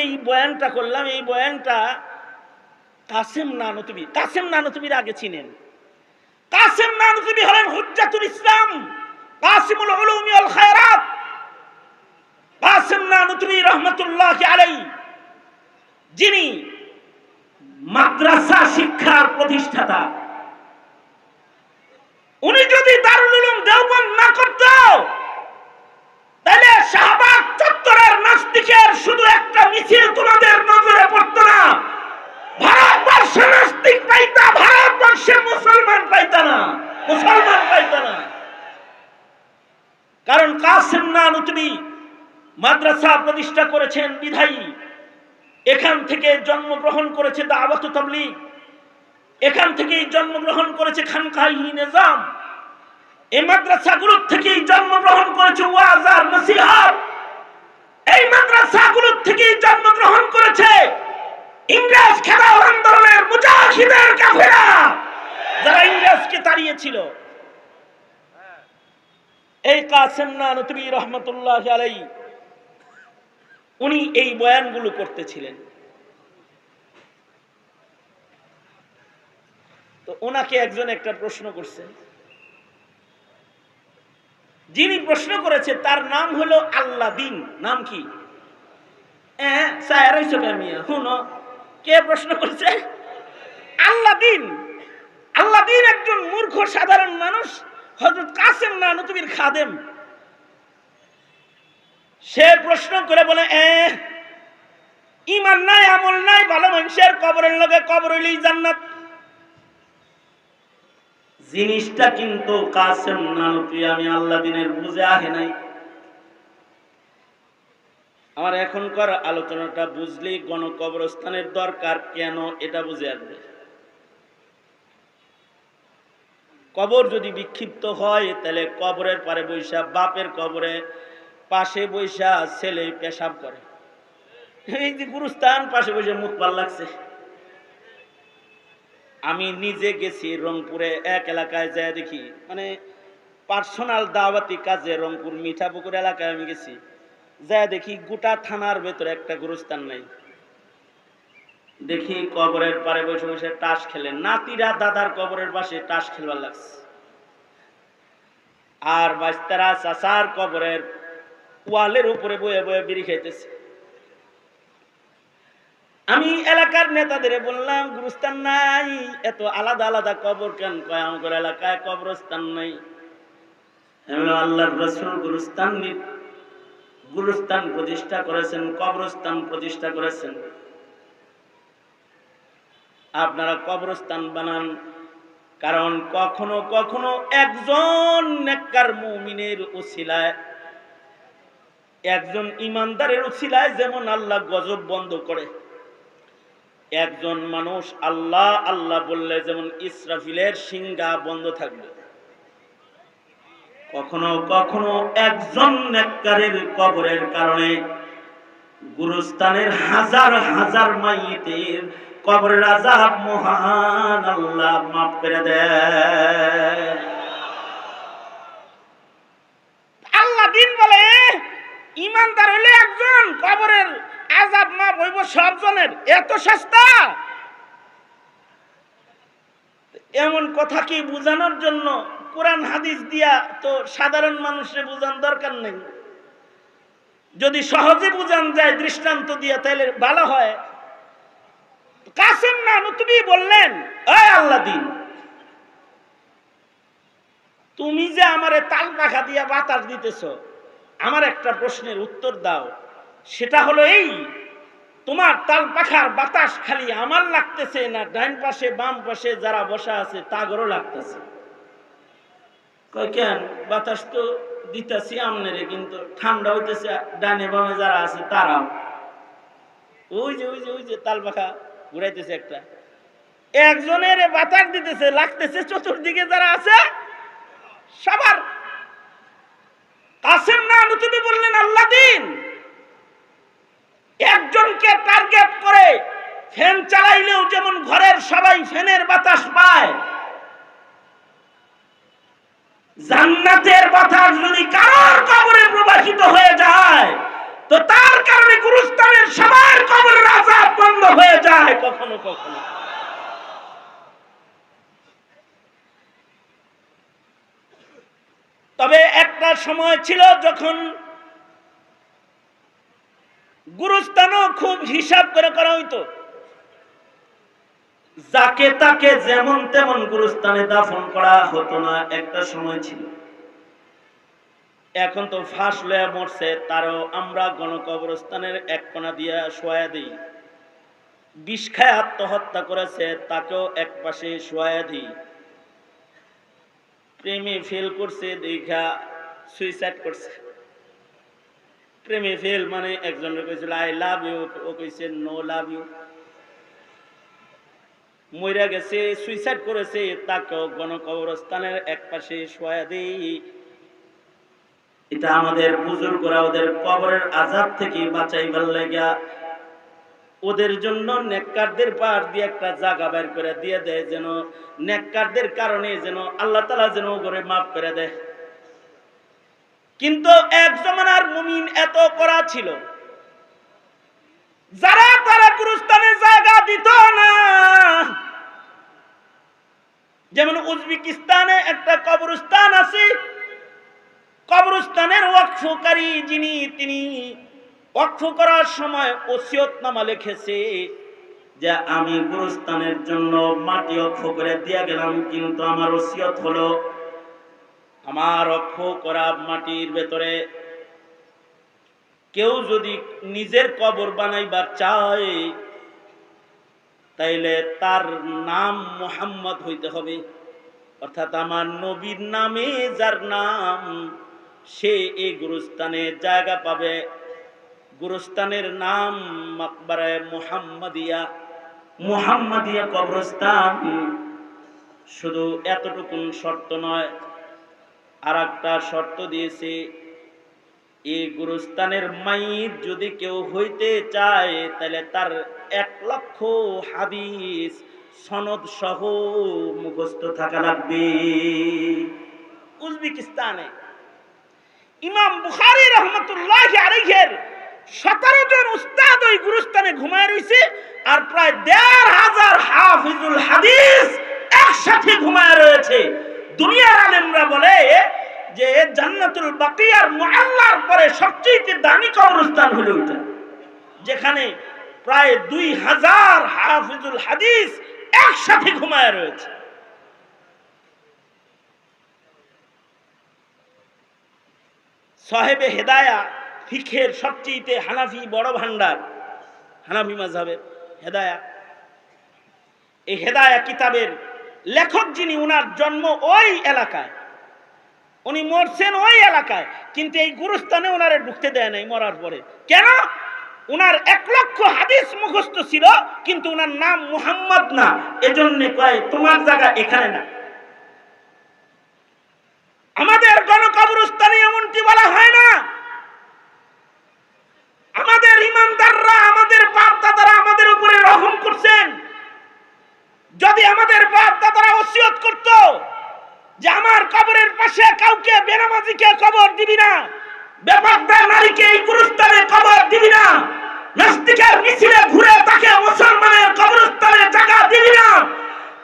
এই বয়ানটা করলাম, এই বয়ানটা কাসেম নানতুবি কাসেম নানতুবির আগে চিনেন। কাসেম নানতুবি হলেন হুজ্জাতুল ইসলাম, কাসিমুল উলুমি ওয়াল খায়রাত। কাসেম নানতুবি রহমাতুল্লাহ আলাই যিনি মাদ্রাসা শিক্ষার প্রতিষ্ঠাতা। উনি যদি দারুল উলুম দেওবন্দ না করতো, তাহলে শাহবাগ চত্বরের নাস্তিকের শুধু একটা মিছিল তোমাদের নজরে পড়তো না। ভারতবর্ষে নাস্তিক পাইতা, ভারতবর্ষে মুসলমান পাইতা না। মুসলমান পাইতা না। কারণ কাসিম নানুতবি মাদ্রাসা প্রতিষ্ঠা করেছেন বিধায়ী। এখান থেকে জন্মগ্রহণ করেছে দাওয়াত তাবলিগ। এখান থেকেই জন্মগ্রহণ করেছে খানকাহি নিজাম। এই মাদ্রাসাগুলোর থেকেই জন্মগ্রহণ করেছে ওয়াজ আর নসিহত। এই মাদ্রাসাগুলোর থেকেই জন্মগ্রহণ করেছে। ইংরেজ খেলাও আন্দোলনের মুজাহিদের কাফেরা যারা ইংরেজকে তাড়িয়েছিল। এই কাসেম নানতবি রহমতুল্লাহ আলাই উনি এই বয়ানগুলো করতেছিলেন। তো ওনাকে একজন একটা প্রশ্ন করছেন। যিনি প্রশ্ন করেছে, তার নাম হলো আল্লাহ দিন নাম কি? কে শুনো, কে প্রশ্ন করেছে? একজন মূর্খ, সাধারণ মানুষ হজরত কাসেম না নতুবির খাদেম। সে প্রশ্ন করে বলে ইমান নাই, আমল নাই, ভালো মানুষের কবরের লগে কবর জান্নাত। জিনিসটা কিন্তু কাসেম নানতুই আমি আল্লাহ দিনের বুঝে আহে নাই। আমার এখনকার আলোচনাটা বুঝলে গণকবরস্থানের দরকার কেন এটা বুঝে আসবে। কবর যদি বিক্ষিপ্ত হয়, তাহলে কবরের পারে বৈশা, বাপের কবরে পাশে বৈশা ছেলে পেশাব করে। এই যে গুরুস্থান, পাশে বসে মুখ পাল লাগছে। আমি নিজে গেছি রংপুরে, এক এলাকায় যায় দেখি। মানে পার্সোনাল দাওয়াতি কাজে রংপুর মিঠাপুকুর এলাকায় আমি গেছি। যায় দেখি গোটা থানার ভেতরে একটা গুরুস্থান নাই। দেখি কবরের পারে বসে বসে টাস খেলে। নাতিরা দাদার কবরের পাশে টাস খেলবার লাগছে। আর বাস্তারা চাচার কবরের ওয়ালের উপরে বয়ে বয়ে বিড়ি খাইতেছে। আমি এলাকার নেতাদের বললাম, গুরুস্থান নাই। এত আলাদা আলাদা কবর কেন? কয়, আমাদের এলাকায় কবরস্থান নাই। আল্লাহর রসুল গুরুস্থান গুরুস্থান প্রতিষ্ঠা করেছেন, কবরস্থান প্রতিষ্ঠা করেছেন। আপনারা কবরস্থান বানান, কারণ কখনো কখনো একজন নেককার মুমিনের উসিলায়, একজন ইমানদারের উসিলায় যেমন আল্লাহ গজব বন্ধ করে। একজন মানুষ আল্লাহ আল্লাহ বললে যেমন ইসরাফিলের সিংহা বন্ধ থাকবে। কখনো কখনো একজন নেককারের কবরের কারণে গুরুস্থানের হাজার হাজার মাইয়েতের কবরের আজাব মহান আল্লাহ মাফ করে দেয় আল্লাহ দিন বলে, ইমানদার হইলে একজন কবরের আজাব না বইব সবজনের এত সস্তা। এমন কথা কি বোঝানোর জন্য কোরআন হাদিস দিয়া তো সাধারণ মানুষের বোঝান দরকার নেই। যদি সহজে বোঝান যায়, দৃষ্টান্ত দিয়া তাহলে ভালো হয়। কাসেম না, তুমি বললেন আল্লাহ দিন, তুমি যে আমারে তাল পাখা দিয়া বাতাস দিতেছ, আমার একটা প্রশ্নের উত্তর দাও। সেটা হলো এই, তোমার তাল পাখার বাতাস খালি আমার লাগতেছে না ডাইন পাশে, বাম পাশে যারা বসা আছে তাগরও লাগতেছে। কেন? বাতাস তো দিতেছি আমনেরে, কিন্তু ঠান্ডা হইতেছে, ডানে বামে যারা আছে তারাও। ওই যে ওই যে ওই যে, তাল পাখা ঘুরাইতেছে একটা। একজনের বাতাস দিতেছে, লাগতেছে চতুর্দিকে যারা আছে, সবার। কাসেম না তুমি বললেন, আল্লাহ দিন। একজনকে টার্গেট করে ফ্যান চালাইলেও যেমন ঘরের সবাই ফ্যানের বাতাস পায়, জান্নাতের বাতাস যদি কারোর কবরে প্রবাহিত হয়ে যায়, তো তার কারণে গুরুস্থানের সবার কবরের আজাব বন্ধ হয়ে যায় কখনো কখনো। তবে একটা সময় ছিল যখন গুরুস্থানও খুব হিসাব করে করা হইতো। যাকে তাকে যেমন তেমন গুরুস্থানে দাফন করা হতো না, একটা সময় ছিল। এখন তো ফাঁস লয়া মরছে, তারও আমরা গণকবরস্থানের এক কোনা দিয়া শোয়া দিই। বিষ খায় আত্মহত্যা করেছে, তাকেও এক পাশে শোয়া দিই। প্রেমে ফেল করছে, দেখা সুইসাইড করছে। প্রেমে ফেল মানে একজনের কইছিল আই লাভ ইউ। ও কইছে, নো লাভ ইউ। মইরা গেছে, সুইসাইড করেছে, তাকেও গণকবরস্থানের এক পাশে শোয়া দেই। এটা আমাদের বুজুর্গরা ওদের কবরের আজাব থেকে বাঁচাইবার লাগিয়া ওদের জন্য নেককারদের পার দিয়ে একটা জায়গা বের করে দিয়ে দেয়, যেন নেককারদের কারণে যেন আল্লাহ তালা যেন করে মাফ করে দেয়। কিন্তু এক জমানার মুমিন এত করা ছিল। যারা তারা গুরুস্থানে জায়গা দিত না। যেমন উজবেকিস্তানে একটা কবরস্থান আছে। কবরস্থানের ওয়াকফকারী যিনি, তিনি ওয়াকফ করার সময় ওসিয়তনামা লিখেছে যে, আমি গুরুস্থানের জন্য মাটি অক্ষ করে দিয়া গেলাম, কিন্তু আমার ওসিয়ত হলো আমার অক্ষ করা মাটির ভেতরে। কেউ যদি নিজের কবর বানাইবার চায়, তাইলে তার নাম মোহাম্মদ হইতে হবে। অর্থাৎ আমার নবীর নামে যার নাম, সে এই গুরুস্থানে জায়গা পাবে। গুরুস্থানের নাম মাকবারায় মুহাম্মাদিয়া। মুহাম্মাদিয়া কবরস্থান শুধু এতটুকুন শর্ত নয় আর একটা শর্ত দিয়েছে, এই গুরুস্থানের মাইত যদি কেউ হইতে চায়, তাহলে তার এক লক্ষ হাদিস সনদ সহ মুখস্থ থাকা লাগবে। উজবেকিস্তানে ইমাম বুখারী রহমতুল্লাহ আলাইহের সতেরো জন উস্তাদ ওই গুরুস্থানে ঘুমায় রয়েছে আর প্রায় দেড় হাজার হাফিজুল হাদিস একসাথে ঘুমায় রয়েছে। দুনিয়ার আলেমরা বলে যে জান্নাতুল বাকিয়ার মুআল্লার পরে সবচেয়ে দামি কবরস্থান হলো ওইটা যেখানে প্রায় দুই হাজার হাফিজুল হাদিস একসাথে ঘুমায় রয়েছে। সাহেবে হেদায়া ফিখের সবচেয়ে হানাফি বড় ভান্ডার হানাফি মাঝাবের হেদায়া। এই হেদায়া কিতাবের লেখক যিনি, উনার জন্ম ওই এলাকায়। উনি মরছেন ওই এলাকায়, কিন্তু এই গুরুস্থানে ওনারে ঢুকতে দেয় নাই মরার পরে। কেন? উনার এক লক্ষ হাদিস মুখস্থ ছিল, কিন্তু উনার নাম মুহাম্মদ না। এজন্য কয়, তোমার জায়গা এখানে না। আমাদের গণকবরস্থানে এমনটি বলা হয় না। আমাদের ইমানদাররা, আমাদের বাপ দাদারা আমাদের উপরে রহম করছেন। যদি আমাদের বাপ দাদারা ওসিয়ত করত যে আমার কবরের পাশে কাউকে বেনামাজিকে কবর দিবি না বেপর্দা নারীকে এই গুরুস্থানে কবর দিবি না, নাস্তিকের মিছিলে ঘুরে তাকে মুসলমানের কবরস্থানে জায়গা দিবি না,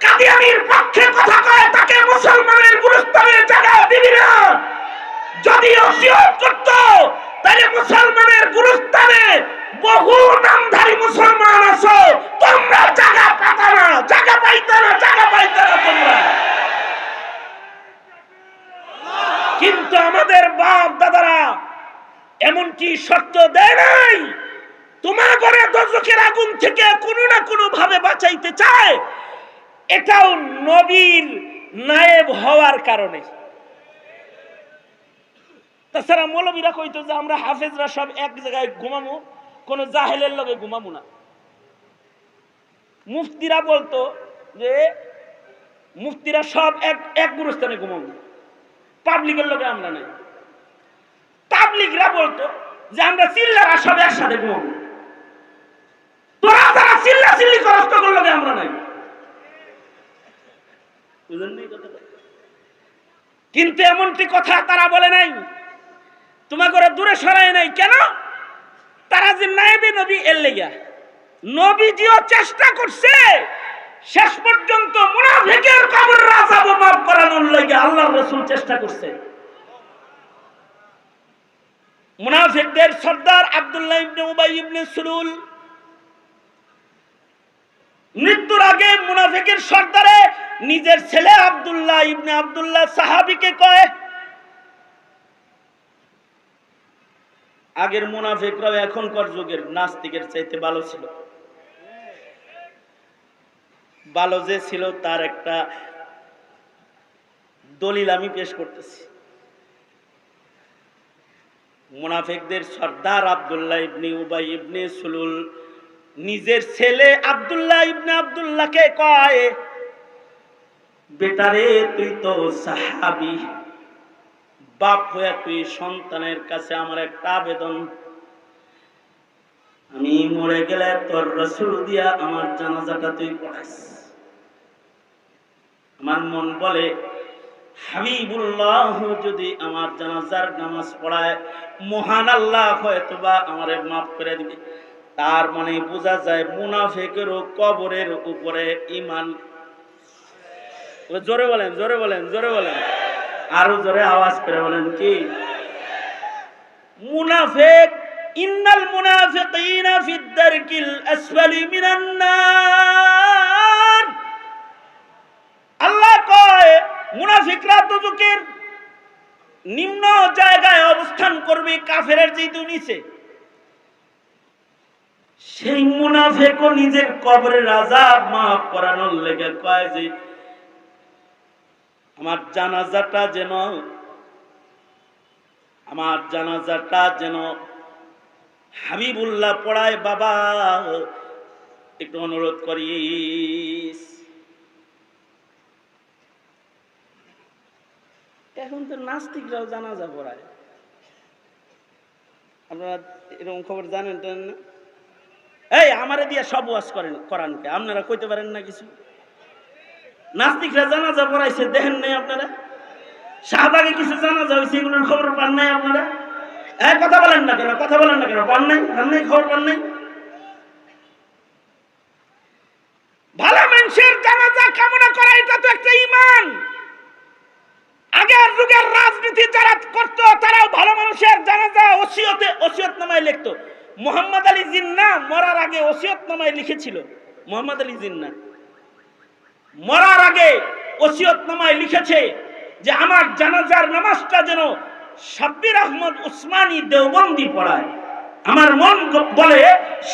কাদিয়ানির পক্ষে কথা কয় তাকে মুসলমানের গুরুস্থানে জায়গা দিবি না। যদি ওসিয়ত করত, তাহলে মুসলমানের গুরুস্থানে বহু নামধারী মুসলমান আছো। তোমরা জায়গা পাতা না, জায়গা পাইতে না, জায়গা পাইতে না তোমরা। কিন্তু আমাদের বাপ দাদারা এমনকি শর্ত দেয় নাই। তোমার ঘরে দর্শকের আগুন থেকে কোনো না কোনো ভাবে বাঁচাইতে চায়। এটাও নবীর নায়েব হওয়ার কারণে। তাছাড়া মৌলবীরা কইতো যে আমরা হাফেজরা সব এক জায়গায় ঘুমামো। কোনো জাহেলের লগে ঘুমামো না। মুফতিরা বলতো যে, মুফতিরা সব এক এক গুরুস্থানে ঘুমাবো পাবলিকের লগে আমরা নাই। পাবলিকরা বলতো যে, আমরা চিল্লারা সব একসাথে ঘুমাবো তোরা যারা চিল্লা চিল্লি করস লগে আমরা নাই? কিন্তু এমনটি কথা তারা বলে নাই। তোমাকে দূরে সরায় নাই। কেন? তারা যে নায়েবে নবী, এর লেগা নবীজিও চেষ্টা করছে, শেষ পর্যন্ত মুনাফিকের কবর রাজাব মাফ করানোর লেগে আল্লাহ রসুল চেষ্টা করছে। মুনাফিকদের সর্দার আব্দুল্লাহ ইবনে উবাই ইবনে সুলুল। মৃত্যুর আগে মুনাফিকের সর্দারে নিজের ছেলে আব্দুল্লাহ ইবনে আব্দুল্লাহ সাহাবিকে কয় আগের মুনাফিকরাও এখনকার যুগের নাস্তিকের চাইতে ভালো ছিল। ভালো যে ছিল তার একটা দলিল আমি পেশ করতেছি। মুনাফিকদের সর্দার আব্দুল্লাহ ইবনে উবাই ইবনে সুলুল নিজের ছেলে আব্দুল্লাহ ইবনে আবদুল্লাহকে কয়, বেটারে তুই তো সাহাবি। বাপ হয়ে তুই সন্তানের কাছে আমার একটা আবেদন। আমি মরে গেলে তোর রসুল দিয়া আমার জানাজাটা তুই পড়াইস আমার মন বলে, হাবিবুল্লাহ যদি আমার জানাজার নামাজ পড়ায়, মহান আল্লাহ হয়তো বা আমারে মাফ করে দিবে। তার মানে বোঝা যায় মুনাফেকেরও কবরের উপরে ইমান জোরে বলেন জোরে বলেন জোরে বলেন। আরও জোরে আওয়াজ করে বলেন কি? মুনাফেক, ইন্নাল মুনাফিকিনা ফিদ দারকিল আসফালি মিনান নার। আল্লাহ কয়, মুনাফিকরা দুজকের নিম্ন জায়গায় অবস্থান করবে কাফেরের যেহেতু নিচে সেই মুনাফেকও নিজের কবরের আজাব মাফ করানোর লেগে কয় যে আমার জানাজাটা যেন আমার জানাজাটা যেন হাবিবুল্লাহ পড়ায় বাবা একটু অনুরোধ করিস এখন তো নাস্তিকরাও জানাজা পড়ায়। আপনারা এরকম খবর জানেন না? এই আমারে দিয়ে সব ওয়াজ করেন করানকে। আপনারা কইতে পারেন না কিছু? নাস্তিকরা জানাজা পড়াইছে, দেখেন নাই আপনারা? শাহবাগে কিছু জানাজা হয়েছে এগুলোর খবর পান নাই আপনারা? এই, কথা বলেন না কেন, কথা বলেন না কেন, পান নাই পান নাই, খবর পান নাই। ভালো মানুষের জানাজা কামনা করা, এটা তো একটা ইমান আগের যুগের রাজনীতি যারা করতো, তারাও ভালো মানুষের জানাজা ওসিয়তে ওসিয়ত নামায় লিখতো। মোহাম্মদ আলী জিন্না মরার আগে ওসিয়ত নামায় লিখেছিল, মোহাম্মদ আলী জিন্না। মরার আগে ওসিয়ত নামায় লিখেছে যে আমার জানাজার নামাজটা যেন সাব্বির আহমদ উসমানী দেওবন্দি পড়ায়। আমার মন বলে,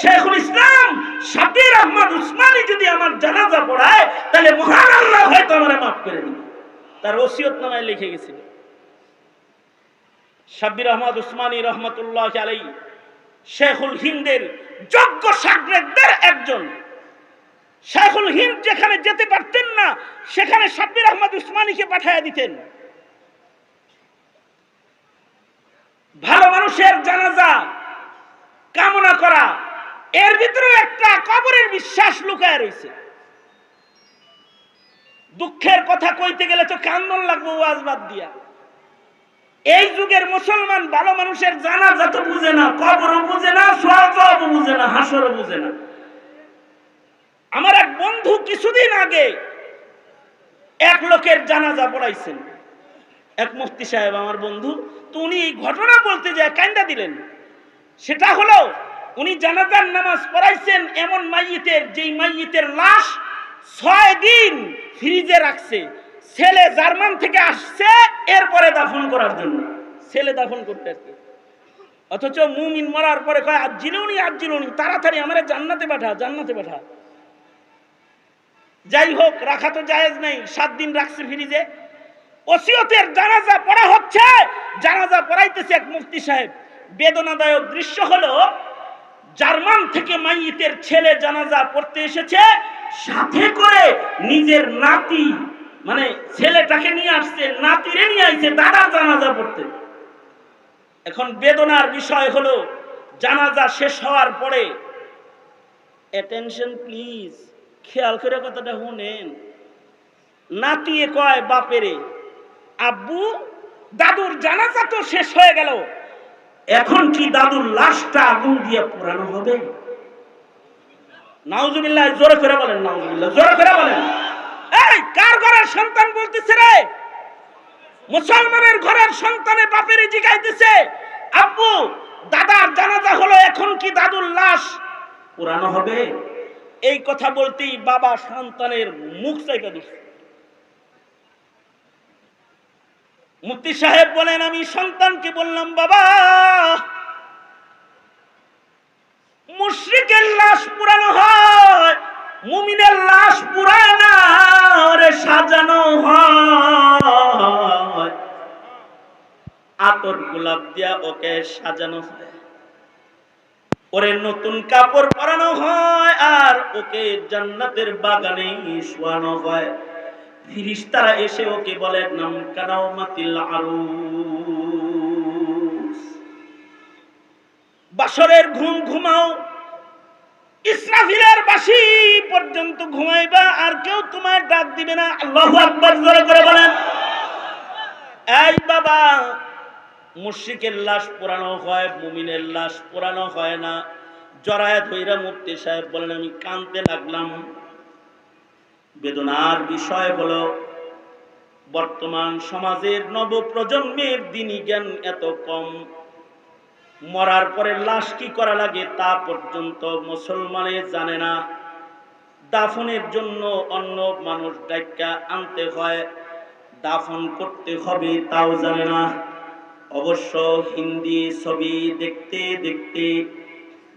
শেখুল ইসলাম, সাব্বির আহমদ উসমানী যদি আমার জানাজা পড়ায়, তাহলে মহান আল্লাহ হয়তো আমার মাফ করে দিবে। তার ওসিয়ত নামায় লিখে গেছিল সাব্বির আহমদ উসমানী রহমতুল্লাহ আলাই শেখুল হিন্দের যোগ্য সাগরেদদের একজন শেখুল হিন্দ যেখানে যেতে পারতেন না, সেখানে সাব্বির আহমদ উসমানীকে পাঠিয়ে দিতেন। ভালো মানুষের জানাজা, কামনা করা, এর ভিতরে একটা কবরের বিশ্বাস লুকায় রয়েছে। দুঃখের কথা কইতে গেলে তো কান্দন লাগবে, ওয়াজ বাদ দিয়া। এই যুগের মুসলমান ভালো মানুষের জানাজা তো বুঝে না, কবরও বুঝে না, সোয়াজও বুঝে না, হাসরও বুঝে না। আমার এক বন্ধু কিছুদিন আগে এক লোকের জানাজা পড়াইছেন। এক মুফতি সাহেব, আমার বন্ধু, তো উনি এই ঘটনা বলতে যায় কান্দা দিলেন। সেটা হলো, উনি জানাজার নামাজ পড়াইছেন এমন মাইয়িতের, যেই মাইয়িতের লাশ ছয় দিন ফ্রিজে রাখছে। ছেলে জার্মান থেকে আসছে এরপরে দাফন করার জন্য। ছেলে দাফন করতে আসছে। অথচ মুমিন মরার পরে কয় আজ জিলুনি আজ জিলুনি তাড়াতাড়ি আমার জান্নাতে পাঠা জান্নাতে পাঠা। যাই হোক, রাখা তো জায়েজ নেই। সাত দিন রাখছে ফ্রিজে। ওসিয়তের জানাজা পড়া হচ্ছে। জানাজা পড়াইতেছে এক মুফতি সাহেব। বেদনাদায়ক দৃশ্য হলো, জার্মান থেকে মাইয়িতের ছেলে জানাজা পড়তে এসেছে। সাথে করে নিজের নাতি মানে ছেলেটাকে নিয়ে আসছে, নাতিরে নিয়ে আসছে দাদা জানাজা পড়তে। এখন বেদনার বিষয় হলো, জানাজা শেষ হওয়ার পরে অ্যাটেনশন প্লিজ খেয়াল করে কথাটা শুনেন। নাতিয়ে কয়, বাপেরে, আব্বু, দাদুর জানাজা তো শেষ হয়ে গেল। এখন কি দাদুর লাশটা আগুন দিয়ে পোড়ানো হবে? নাউজুবিল্লাহ, জোরে করে বলেন, নাউজুবিল্লাহ, জোরে করে বলেন। এই, কার ঘরের সন্তান বলতেছে রে? মুসলমানের ঘরের সন্তানে বাপের জিগাইতেছে। আব্বু, দাদার জানাজা হলো, এখন কি দাদুর লাশ পুরানো হবে? এই কথা বলতেই বাবা সন্তানের মুখ চাইতে দিচ্ছে মুফতি সাহেব বলেন, আমি সন্তানকে বললাম, বাবা, মুশ্রিকের লাশ পুরানো হয়, মুমিনের লাশ পুরানা ওরে সাজানো হয়। আতর গোলাপ দিয়া ওকে সাজানো হয়। ওরে নতুন কাপড় পরানো হয় আর ওকে জান্নাতের বাগানে শোয়ানো হয়। ফিরিস্তারা এসে ওকে বলে, নাম কানাও মাতিল আরুস। বাসরের ঘুম ঘুমাও, ইসরাফিলের বাসি পর্যন্ত ঘুমাইবা, আর কেউ তোমার ডাক দিবে না। আল্লাহু আকবার জোরে করে বলেন, এই বাবা মুশরিকের লাশ পোড়ানো হয়, মুমিনের লাশ পোড়ানো হয় না। জরায়াত হইরা মুফতি সাহেব বলেন, আমি কানতে লাগলাম। বেদনার বিষয় হলো, বর্তমান সমাজের নব প্রজন্মের দিনী জ্ঞান এত কম। মরার পরে লাশ কি করা লাগে তা পর্যন্ত মুসলমানে জানে না। দাফনের জন্য অন্য মানুষ ডাক্কা আনতে হয়, দাফন করতে হবে তাও জানে না। অবশ্য হিন্দি ছবি দেখতে দেখতে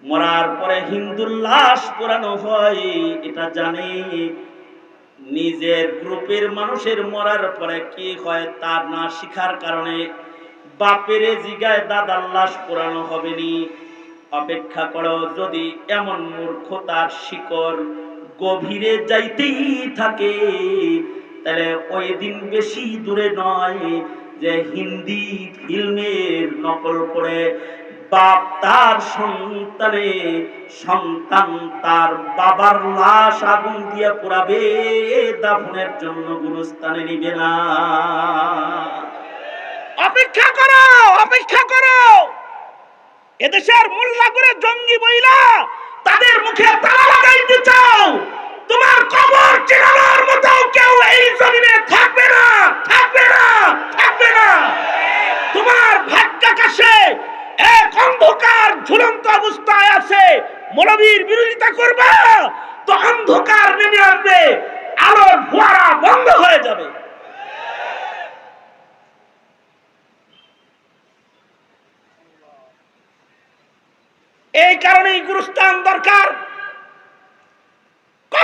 মরার পরে হিন্দুর লাশ পোড়ানো হয়, এটা জানে। নিজের গ্রুপের মানুষের মরার পরে কি হয় তার না শিখার কারণে বাপের জিগায় দাদার লাশ পোড়ানো হবে নি। অপেক্ষা করো, যদি এমন মূর্খতার শিকড় গভীরে যাইতেই থাকে, তাহলে ওই দিন বেশি দূরে নয়। যে হিন্দি ফিল্মের নকল করে বাপ তার সন্তানে, সন্তান তার বাবার লাশ আগুন দিয়ে পোড়াবে, দাফনের জন্য গুরুস্থানে নিবে না। অপেক্ষা করো অপেক্ষা করো। এদেশের মোল্লা করে জঙ্গি বইলা তাদের মুখে তালা লাগাইতে চাও। তোমার কবর চেনানোর মতো কেউ এই জমিনে থাকবে না থাকবে না থাকবে না। তোমার ভাগ্যাকাশে এক অন্ধকার ঝুলন্ত অবস্থায় আছে, মৌলবীর বিরোধিতা করবা, তো অন্ধকার নেমে আসবে, আলোর ফোয়ারা বন্ধ হয়ে যাবে। এই কারণেই গুরুস্থান দরকার।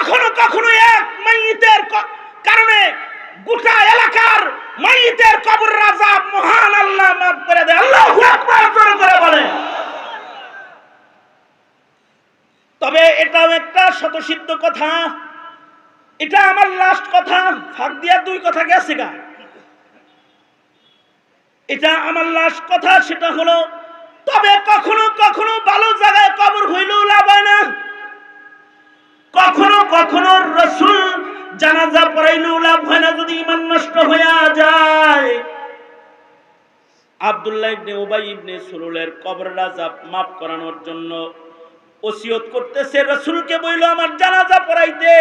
কখনো কখনো এক মাইতের কারণে গোটা এলাকার মাইতের কবর রাজা মহান আল্লাহ মাফ করে দেয়। আল্লাহ করে বলে। তবে এটাও একটা শতসিদ্ধ কথা। এটা আমার লাস্ট কথা। ফাঁক দিয়া দুই কথা গেছে গা। এটা আমার লাস্ট কথা, সেটা হলো, তবে কখনো কখনো ভালো জায়গায় কবর হইলেও লাভ হয় না। কখনো কখনো রসুল জানাজা পড়াইলেও লাভ হয় না যদি ইমান নষ্ট হইয়া যায়। আব্দুল্লাহ ইবনে উবাই ইবনে সুরুলের কবর রাজা মাফ করানোর জন্য ওসিয়ত করতেছে রসুলকে বইল আমার জানাজা পড়াইতে।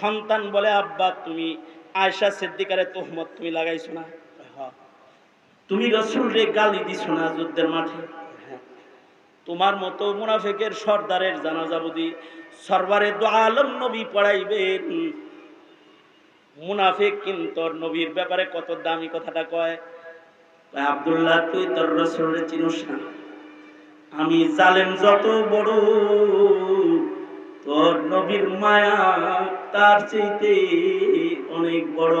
সন্তান বলে আব্বা তুমি আয়সা সিদ্দিকারে তোহমত তুমি লাগাইছো না। হ্যাঁ। তুমি রসুল রে গালি দিছো না যুদ্ধের মাঠে। তোমার মতো মুনাফেকের সর্দারের জানাজা বুঝি সরবারে দো আলম নবী পড়াইবেন মুনাফেক কিন্তু নবীর ব্যাপারে কত দামি কথাটা কয়? কয়, আব্দুল্লাহ তুই তোর রসুলের চিনুস না। আমি জালেম যত বড় তোর নবীর মায়া তার চাইতে অনেক বড়।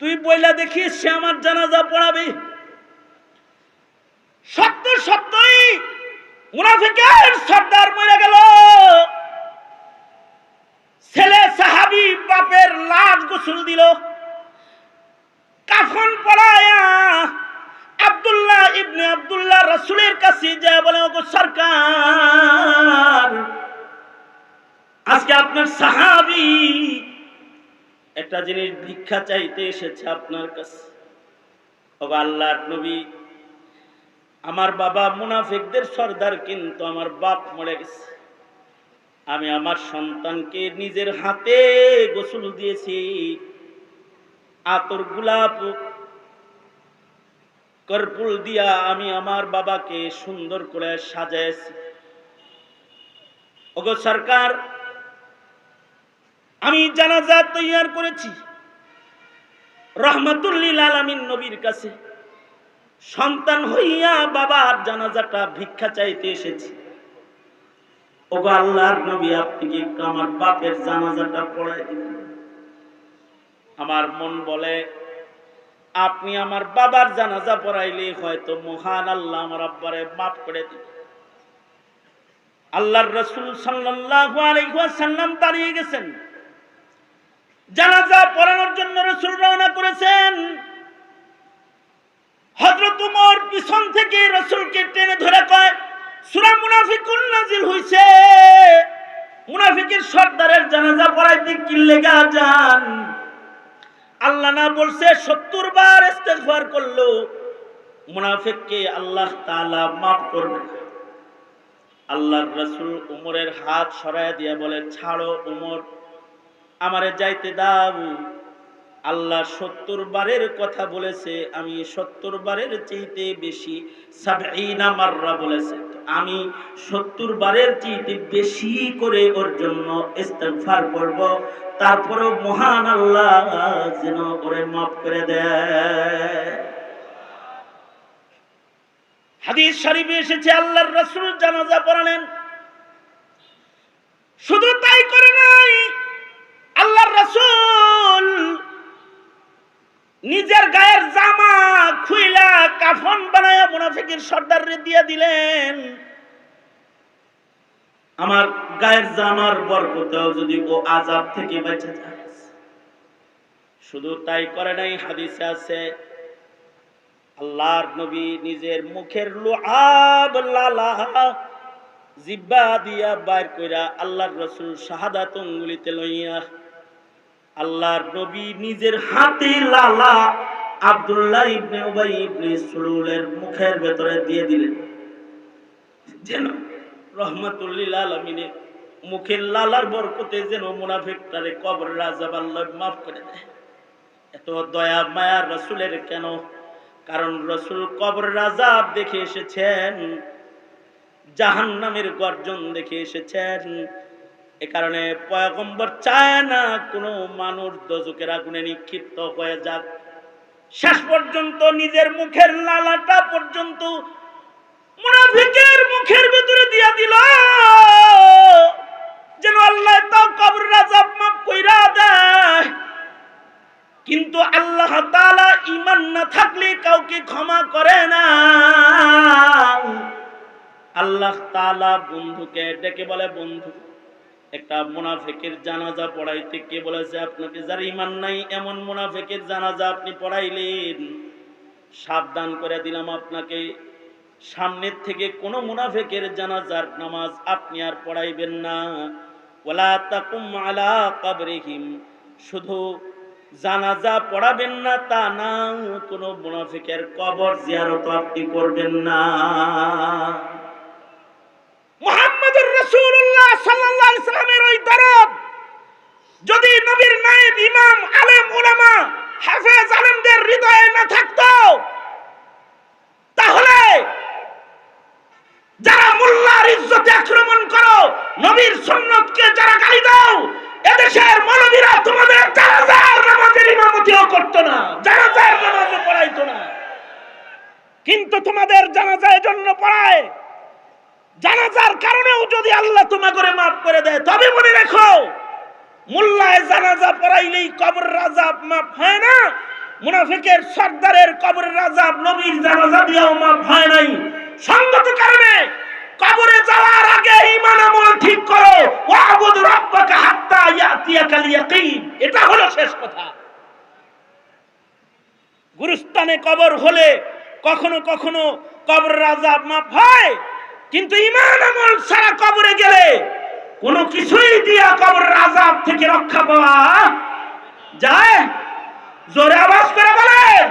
তুই বইলা দেখিস সে আমার জানাজা পড়াবে। সত্য সত্যই মুনাফিকের সর্দার মরে গেল। ছেলে সাহাবি বাপের লাশ গোসল দিল। কাফন পড়ায়া আব্দুল্লাহ ইবনে আব্দুল্লাহ রসুলের কাছে যা বলে, ওগো সরকার, আজকে আপনার সাহাবি একটা জিনিস ভিক্ষা চাইতে এসেছে আপনার কাছে। ও আল্লাহর নবী আমার বাবা মুনাফিকদের সর্দার, কিন্তু আমার বাপ মরে গেছে। আমি আমার সন্তানকে নিজের হাতে গোসল দিয়েছি। আতর গোলাপ কর্পুল দিয়া আমি আমার বাবাকে সুন্দর করে সাজাইছি। ওগো সরকার, আমি জানাজা তৈয়ার করেছি। রহমতুল্লিল আলমিন নবীর কাছে। সন্তান হইয়া বাবার জানাজাটা ভিক্ষা চাইতে এসেছি। ওগো আল্লাহর নবী, আপনি কি আমার বাপের জানাজাটা পড়াই দিবেন? আমার মন বলে, আপনি আমার বাবার জানাজা পড়াইলে হয়তো মহান আল্লাহ আমার আব্বারে মাফ করে দিবে। আল্লাহর রসুল সাল্লাল্লাহু আলাইহি ওয়াসাল্লাম দাঁড়িয়ে গেছেন। জানাজা পড়ানোর জন্য রসুল রওনা করেছেন। উমর পিছন থেকে ধরে কয় হইছে। মুনাফিকের সর্দারের জানাজা পড়াইতে আল্লাহ না বলছে বার আল্লাহ তাআলা মাফ করবে। উমরের হাত সরায় দিয়ে বলে, ছাড়ো উমর, আমারে যাইতে দাও। আল্লাহ সত্তর বারের কথা বলেছে, আমি সত্তর বারের চাইতে বেশি মাররা বলেছে। আমি সত্তর বারের চাইতে বেশি করে ওর জন্য ইস্তেগফার করব, তারপরেও মহান আল্লাহ যেন ওরে মাফ করে দেয়। হাদিস শরীফে এসেছে, আল্লাহর রাসূল জানাজা পড়ালেন। শুধু তাই করে নাই আল্লাহর রাসূল নিজের গায়ের জামা খুইলা কাফন বানায়া মুনাফিকের সর্দারে দিয়ে দিলেন। আমার গায়ের জামার বরকতেও যদি ও আজাব থেকে বেঁচে যায়। শুধু তাই করে নাই, হাদিসে আছে, আল্লাহর নবী নিজের মুখের লুআব লালা জিব্বা দিয়া বাইর কইরা আল্লাহর রসুল শাহাদাত অঙ্গুলিতে লইয়া আল্লাহর নবী নিজের হাতে লালা আব্দুল্লাহ ইবনে উবাই ইবনে সুলুলের মুখের ভেতরে দিয়ে দিলেন। যেন রহমাতুল্লিল আলমিনের মুখের লালার বরকতে যেন মুনাফিকটারে কবর রাজা আল্লাহ মাফ করে দেয়। এত দয়া, মায়া রসুলের কেন? কারণ রসুল কবর রাজাব দেখে এসেছেন জাহান নামের গর্জন দেখে এসেছেন এ কারণে পয়গম্বর চায় না কোনো মানুষ দজকের আগুনে নিক্ষিপ্ত হয়ে যাক। শেষ পর্যন্ত নিজের মুখের লালাটা পর্যন্ত মুখের ভিতরে দিয়া দিল। যেন আল্লাহ তাও কবর রাজাব মাফ কইরা দেয়। কিন্তু আল্লাহ তাআলা ঈমান না থাকলে কাউকে ক্ষমা করে না। আল্লাহ তাআলা বন্ধুকে ডেকে বলে, বন্ধু একটা মুনাফিকের জানাজা পড়াইতে কে বলেছে, আপনাকে যার ইমান নাই, এমন মুনাফিকের জানাজা আপনি পড়াইলেন। সাবধান করে দিলাম আপনাকে। সামনের থেকে কোনো মুনাফেকের জানাজার নামাজ আপনি আর পড়াইবেন না। শুধু জানাজা পড়াবেন না, তা না, কোনো মুনাফিকের কবর জিয়ারত আপনি করবেন না। যারা মোল্লার ইজ্জতে আক্রমণ করো, নবীর সুন্নতকে যারা গালি দাও, এদেশের মৌলবীরা তোমাদের জানাজার নামাজের ইমামতিও করতো না, জানাজার নামাজও পড়াইতো না। কিন্তু তোমাদের জানাজার জন্য পড়ায় জানাজার কারণেও যদি আল্লাহ তোমা করে মাফ করে দেয়, তবে মনে রেখো, মোল্লায় জানাজা পড়াইলেই কবর রাজাব মাফ হয় না, মুনাফিকের সর্দারের কবর রাজাব নবীর জানাজা দিয়েও মাফ হয় নাই। সঙ্গত কারণে কবরে যাওয়ার আগে ঈমান আমল ঠিক করো, ওয়াবুদ রাব্বাকা হাত্তা ইয়াতিয়াকাল ইয়াকিন। এটা হলো শেষ কথা। গুরুস্থানে কবর হলে কখনো কখনো কবর রাজাব মাফ হয় কিন্তু ইমান আমল ছাড়া কবরে গেলে কোনো কিছুই দিয়া কবর রাজাব থেকে রক্ষা পাওয়া যায়? জোরে আওয়াজ করে বলেন।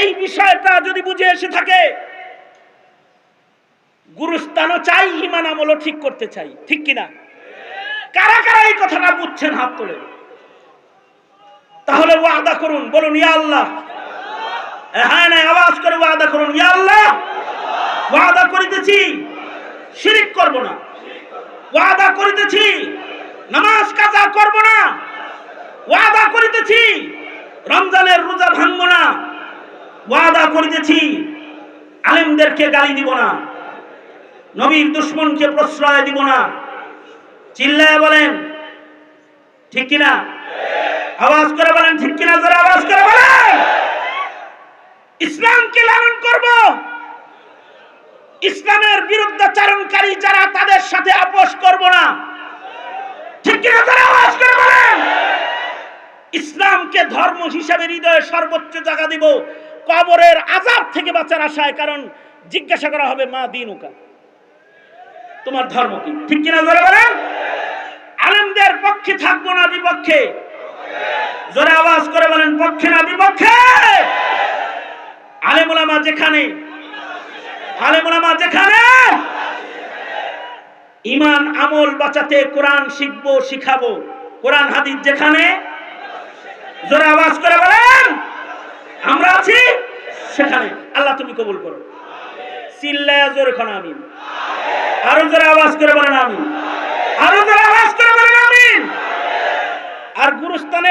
এই বিষয়টা যদি বুঝে এসে থাকে, গুরুস্থানও চাই, ইমান আমলও ঠিক করতে চাই। ঠিক কিনা কারা কারা এই কথাটা বুঝছেন হাত তোলে? তাহলে ওয়াদা করুন, বলুন, ইয়া আল্লাহ। হ্যাঁ না আওয়াজ করে ওয়াদা করুন, ইয়া আল্লাহ। ওয়াদা করিতেছি, শিরিক করব না। ওয়াদা করিতেছি, নামাজ কাজা করব না। ওয়াদা করিতেছি, রমজানের রোজা ভাঙব না। ওয়াদা করিতেছি, আলেমদেরকে গালি দিব না। নবীর দুশ্মনকে প্রশ্রয় দিব না। চিল্লায় বলেন, ঠিক কিনা? আওয়াজ করে বলেন, ঠিক কিনা? জোরে আওয়াজ করে বলেন। ইসলামকে লালন করব। ইসলামের বিরুদ্ধাচারণকারী যারা তাদের সাথে আপোষ করব না। ঠিক কিনা আওয়াজ করে বলেন? ইসলামকে ধর্ম হিসাবে হৃদয়ে সর্বোচ্চ জায়গা দিব, কবরের আজাব থেকে বাঁচার আশায়, কারণ জিজ্ঞাসা করা হবে, মা দিনুকা? তোমার ধর্ম কি? ঠিক কিনা জোরে বলেন? আলেমদের পক্ষে থাকব না বিপক্ষে? জোরে আওয়াজ করে বলেন, পক্ষে না বিপক্ষে? আলেমুলামা যেখানে যেখানে। ইমান, আমল, বাঁচাতে কোরআন শিখব, শিখাবো। কোরআন, হাদিস যেখানে। জোরে আওয়াজ করে বলেন, আমরা আছি সেখানে। আল্লাহ তুমি কবুল করো। আরও আওয়াজ করে বলেন বলেন, আমিন। আর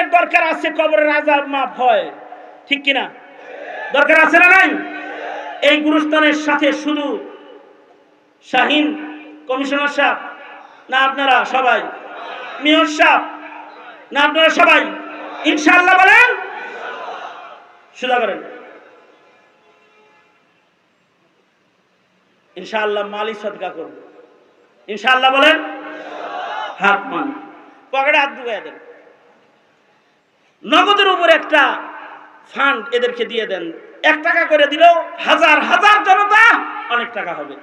দরকার আছে ঠিক কিনা? দরকার আছে না নাই? এই গুরুস্থানের সাথে শুধু শাহিন কমিশনার সাহেব না আপনারা সবাই? মেয়র সাহেব না আপনারা সবাই? ইনশাআল্লাহ বলেন। সুদা করেন। ইনশাআল্লাহ মালি সদকা করব। ইনশাআল্লাহ বলেন। হাত মান। পকেটে হাত ঢুকাই দেন। নগদের উপর একটা ফান্ড এদেরকে দিয়ে দেন। এক টাকা করে দিলেও হাজার হাজার জনতা, অনেক টাকা হবে।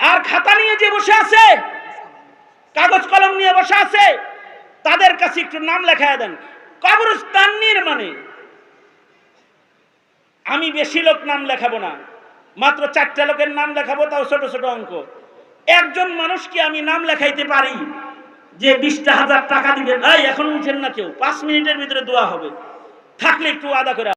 আর খাতা নিয়ে যে বসে আছে, কাগজ কলম নিয়ে বসে আছে, তাদের কাছে একটু নাম লেখায় দেন। কবরস্থান নির্মাণে। আমি বেশি লোক নাম লেখাবো না, মাত্র চারটা লোকের নাম লেখাবো, তাও ছোট ছোট অঙ্ক। একজন মানুষকে আমি নাম লেখাইতে পারি, যে বিশটা হাজার টাকা দিবেন এই, এখন উঠেন না কেউ, পাঁচ মিনিটের ভিতরে দোয়া হবে। থাকলে একটু আদা করে